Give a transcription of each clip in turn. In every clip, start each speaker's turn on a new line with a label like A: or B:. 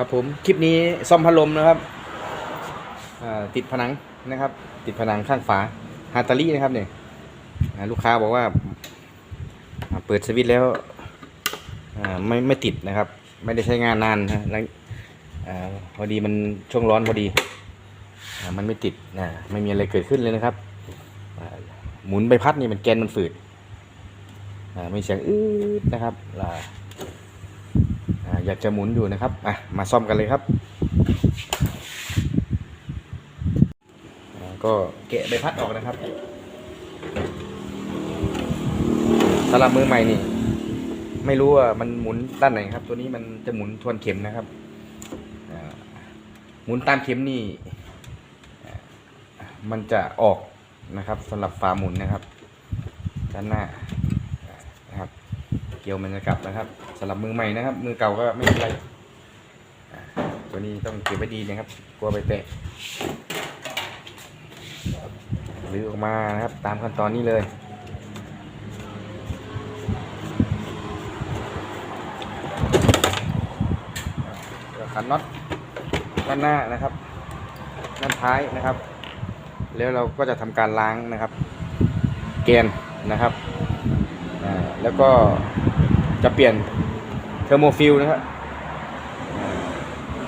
A: ครับผมคลิปนี้ซ่อมพัดลมนะครับติดผนังนะครับ ติดผนังข้างฝาฮาตาลีนะครับเนี่ยลูกค้าบอกว่า เปิดสวิตช์แล้วไม่ไม่ติดนะครับ ไม่ได้ใช้งานนานนะแล้วพอดีมันช่วงร้อนพอดีอมันไม่ติดนะไม่มีอะไรเกิดขึ้นเลยนะครับหมุนใบพัดนี่มันแกนมันฝืดอ่าไม่เสียงอืดนะครับ อยากจะหมุนอยู่นะครับอะมาซ่อมกันเลยครับ ก็แกะใบพัดออกนะครับสำหรับมือใหม่นี่ไม่รู้ว่ามันหมุนด้านไหนครับ ตัวนี้มันจะหมุนทวนเข็มนะครับหมุนตามเข็มนี่มันจะออกนะครับสำหรับฝาหมุนนะครับ ด้านหน้านะครับ เกี่ยวมันจะกลับนะครับ สำหรับมือใหม่นะครับ มือเก่าก็ไม่เป็นไรตัวนี้ต้องเก็บไว้ดีนะครับกลัวไปแตะหรือออกมานะครับ ตามขั้นตอนนี้เลยขันน็อตด้านหน้านะครับ ด้านท้ายนะครับ แล้วเราก็จะทำการล้างนะครับเกนนะครับแล้วก็จะเปลี่ยน เทอร์โมฟิลนะครับ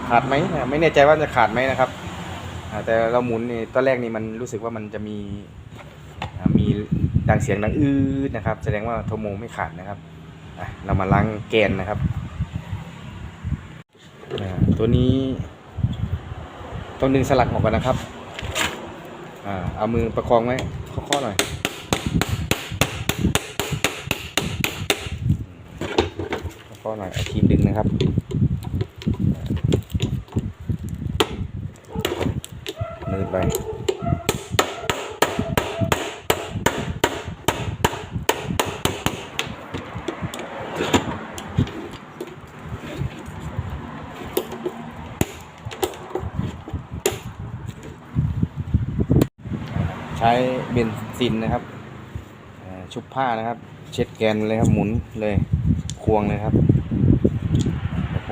A: ขาดไหมไม่แน่ใจว่าจะขาดไหมนะครับแต่เราหมุนนี่ตอนแรกนี่มันรู้สึกว่ามันจะมีมีดังเสียงดังอื้อนะครับ แสดงว่าเทอร์โมไม่ขาดนะครับเรามาล้างแกนนะครับ ตัวนี้ต้องดึงสลักออกก่อนนะครับอเอามือประคองไว้ข้อๆหน่อย แล้วก็หน่อย เอาครีมดึงนะครับนืดไปใช้เบนซินนะครับ ชุบผ้านะครับ เช็ดแกนเลยครับ หมุนเลย ควงเลยครับ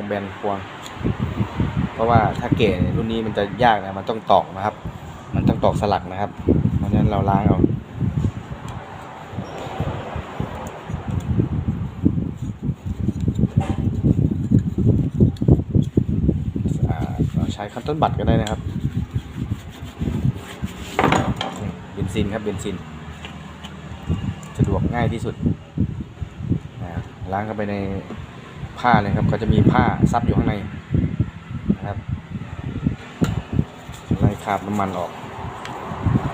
A: แบนควง เพราะว่าถ้าเก๋รุ่นนี้มันจะยากนะมันต้องตอกนะครับ มันต้องตอกสลักนะครับ เพราะฉะนั้นเราล้างเอาใช้คัตเติ้ลบัตรก็ได้นะครับเบนซินครับเบนซิน สะดวกง่ายที่สุดนะครับล้างเข้าไปใน ผ้าเลยครับ ก็จะมีผ้าซับอยู่ข้างในนะครับไล่คราบน้ำมันออก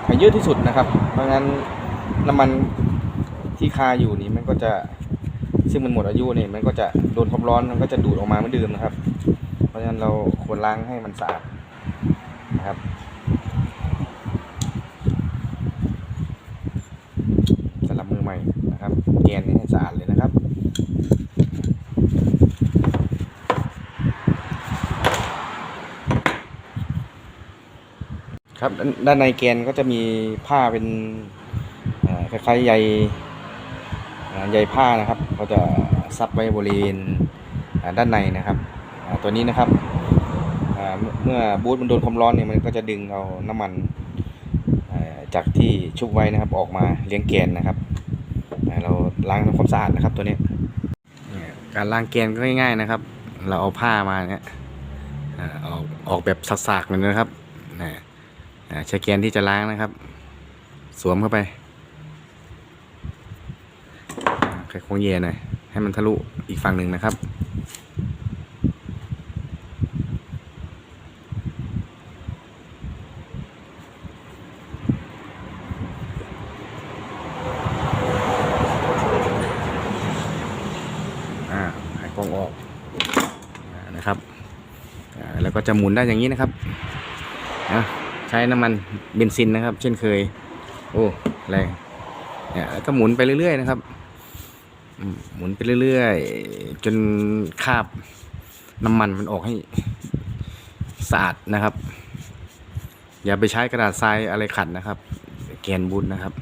A: ให้เยอะที่สุดนะครับ เพราะงั้นน้ำมันที่คาอยู่นี่มันก็จะซึ่งมันหมดอายุนี่มันก็จะโดนความร้อนมันก็จะดูดออกมาเหมือนเดิมนะครับ เพราะฉะนั้นเราควรล้างให้มันสะอาดนะครับสำหรับมือใหม่นะครับแกนนี้ให้สะอาดเลยนะครับ ครับ ด้านในแกนก็จะมีผ้าเป็นคล้ายๆใยใยผ้านะครับเขาจะซับไว้บริเวณด้านในนะครับตัวนี้นะครับเมื่อบูทมันโดนความร้อนเนี่ยมันก็จะดึงเอาน้ำมันจากที่ชุบไว้นะครับออกมาเลี้ยงแกนนะครับเราล้างทำความสะอาดนะครับตัวนี้การล้างแกนก็ง่ายๆนะครับ เราเอาผ้ามาเนี่ยออกออกแบบสากๆเลยนะครับนะ ใช้แกนที่จะล้างนะครับ สวมเข้าไปอ่าไขควงเย็นหน่อยให้มันทะลุอีกฝั่งหนึ่งนะครับ อ่าไขควงออกอ่านะครับ แล้วก็จะหมุนได้อย่างนี้นะครับ ช้น้ำมันเบนซินนะครับ เช่นเคย โอ้แรงเนี่ยก็หมุนไปเรื่อยๆนะครับหมุนไปเรื่อยๆ จนคาบน้ำมันมันออกให้สะอาดนะครับ อย่าไปใช้กระดาษทรายอะไรขัดนะครับ แกนบุญนะครับ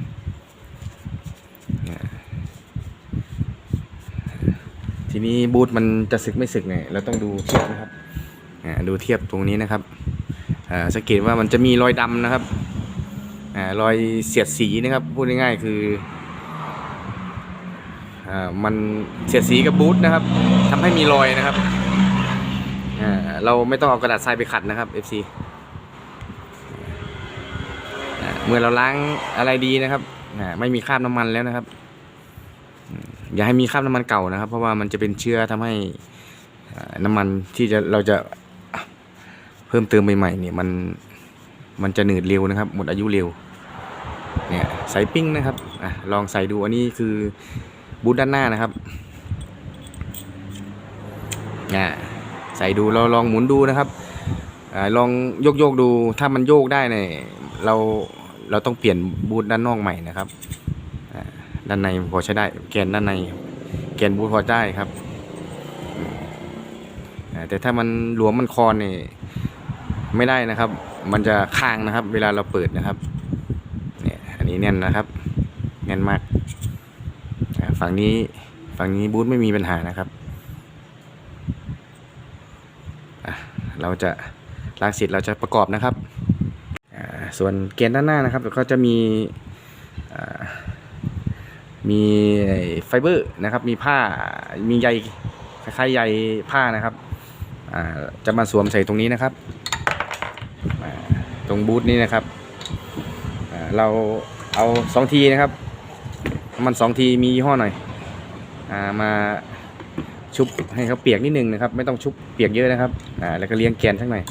A: ทีนี้บูทมันจะสึกไม่สึกเนี่ยเราต้องดูเชือกนะครับอ่าดูเทียบตรงนี้นะครับ สังเกตว่ามันจะมีรอยดำนะครับอรอยเสียดสีนะครับพูดง่ายๆคืออมันเสียดสีกับบูทนะครับทำให้มีรอยนะครับเราไม่ต้องเอากระดาษทรายไปขัดนะครับ FC เมื่อเราล้างอะไรดีนะครับไม่มีคราบน้ำมันแล้วนะครับ อย่าให้มีคราบน้ำมันเก่านะครับ เพราะว่ามันจะเป็นเชื้อทำให้น้ำมันที่จะเราจะ พิ่มเติมใหม่ๆเนี่ยมันมันจะหนืดเร็วนะครับ หมดอายุเร็วเนี่ยใส่ปิ้งนะครับอะลองใส่ดูอันนี้คือบูทด้านหน้านะครับอ่าใส่ดูเราลองหมุนดูนะครับอาลองโยกโยกดูถ้ามันโยกได้เนี่ยเราเราต้องเปลี่ยนบูทด้านนอกใหม่นะครับอ่าด้านในพอใช้ได้แกนด้านในแกนบูทพอได้ครับอ่าแต่ถ้ามันหลวมมันคอนเนี่ย ไม่ได้นะครับ มันจะค้างนะครับ เวลาเราเปิดนะครับ เนี่ย อันนี้แน่นนะครับ แน่นมาก ฝั่งนี้ฝั่งนี้บูทไม่มีปัญหานะครับ เราจะล้างเสร็จเราจะประกอบนะครับ ส่วนแกนด้านหน้านะครับก็จะมีมีไฟเบอร์นะครับ มีผ้า มีใยคล้ายๆใยผ้านะครับ จะมาสวมใส่ตรงนี้นะครับ รงบูธนี้นะครับเราเอาสองทีนะครับ มันสองทีมียี่ห้อหน่อยอามาชุบให้เขาเปียกนิดนึงนะครับ ไม่ต้องชุบเปียกเยอะนะครับอ่าแล้วก็เลี้ยงแกนสักหน่อย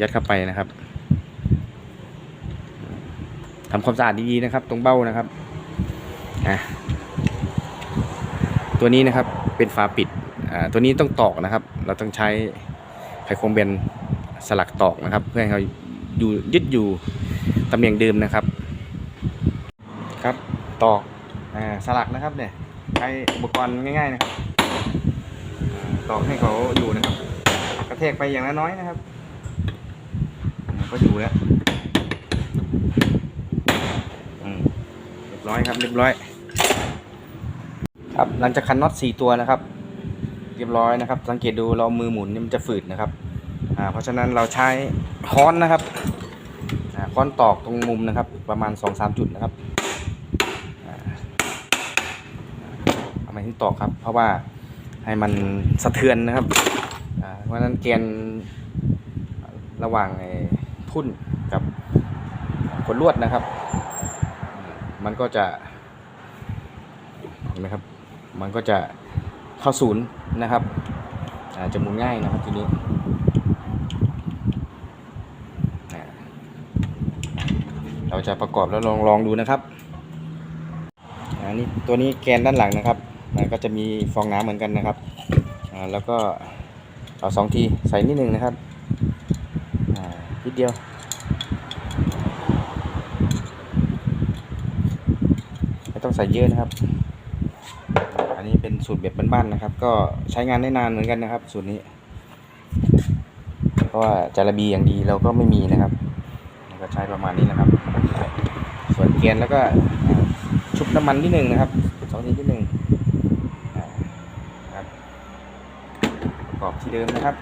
A: ยัดเข้าไปนะครับทำความสะอาดดีๆนะครับ ตรงเบ้านะครับอะตัวนี้นะครับเป็นฝาปิดอ่าตัวนี้ต้องตอกนะครับ เราต้องใช้ไขควงเบนสลักตอกนะครับ เพื่อให้เขา อยู่ยึดอยู่ตำแหน่งเดิมนะครับ ครับตอกอ่าสลักนะครับเนี่ยใช้อุปกรณ์ง่ายๆนะครับอ่าตอกให้เขาอยู่นะครับ กระแทกไปอย่างละน้อยนะครับ ก็อยู่แล้วเรียบร้อยครับเรียบร้อย ครับหลังจากคันน็อตสี่ตัวนะครับ เรียบร้อยนะครับ สังเกตดูเรามือหมุนนี่มันจะฝืดนะครับ เพราะฉะนั้นเราใช้ค้อนนะครับค้อนตอกตรงมุมนะครับ ประมาณ2อสจุดนะครับอ่าเอามาที่ตอกครับ เพราะว่าให้มันสะเทือนนะครับเพราะฉะนั้นแกนระหว่างทุ่นกับขนลวดนะครับ มันก็จะเห็นไหมครับ มันก็จะเข้าศูนย์นะครับจะหมุนง่ายนะครับทีนี้อ่าเรา จะประกอบแล้วลองลองดูนะครับอันนี้ตัวนี้แกนด้านหลังนะครับมันก็จะมีฟองน้ำเหมือนกันนะครับแล้วก็เอาสองทีใส่นิดนึงนะครับอ่านิดเดียวไม่ต้องใส่เยอะนะครับ อันนี้เป็นสูตรแบบบ้านๆนะครับ ก็ใช้งานได้นานเหมือนกันนะครับ สูตรนี้ เพราะว่าจาระบีอย่างดีเราก็ไม่มีนะครับ ใช้ประมาณนี้นะครับ ส่วนเกียนแล้วก็ชุบน้ำมันนิดหนึ่งนะครับสองทีนิดหนึ่งอ่าครับประกอบที่เดิมนะครับ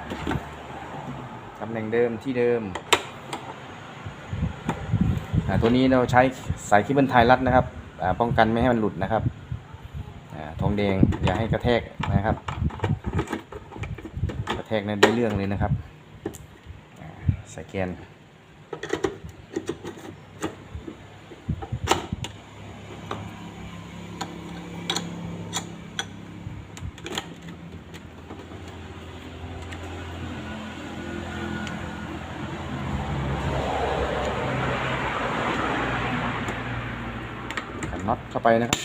A: ตำแหน่งเดิมที่เดิมตัวนี้เราใช้สายคิบเบิลไทยรัดนะครับป้องกันไม่ให้มันหลุดนะครับทองแดงอย่าให้กระแทกนะครับ กระแทกนั้นได้เรื่องเลยนะครับอ่าสแกน น็อตเข้าไปนะครับ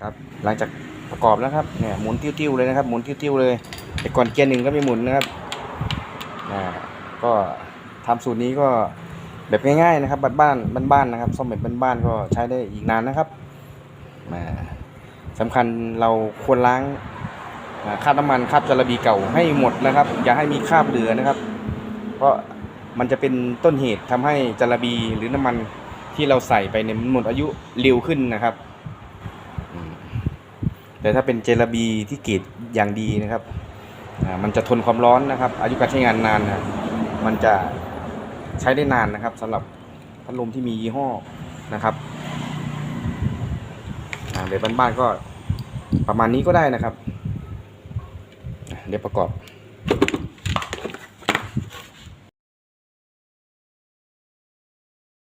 A: ครับหลังจากประกอบแล้วครับเนี่ยหมุนติ้วๆเลยนะครับหมุนติ้วๆเลยแต่ก่อนเกียร์หนึ่งก็ไม่หมุนนะครับอ่า ก็ทำสูตรนี้ก็แบบง่ายๆนะครับบ้านๆบ้านๆนะครับซ่อมแบบบ้านๆก็ใช้ได้อีกนานนะครับอ่าสำคัญเราควรล้างคราบน้ำมันคราบจาระบีเก่าให้หมดนะครับ อย่าให้มีคราบเหลือนะครับ เพราะมันจะเป็นต้นเหตุทำให้จาระบีหรือน้ำมันที่เราใส่ไปเนี่ยมันหมดอายุเร็วขึ้นนะครับแต่ถ้าเป็นเจลาบีที่เกรดอย่างดีนะครับ มันจะทนความร้อนนะครับ อายุการใช้งานนานนะ มันจะใช้ได้นานนะครับสำหรับพัดลมที่มียี่ห้อนะครับเดี๋ยวบ้านๆก็ประมาณนี้ก็ได้นะครับ เดี๋ยวประกอบ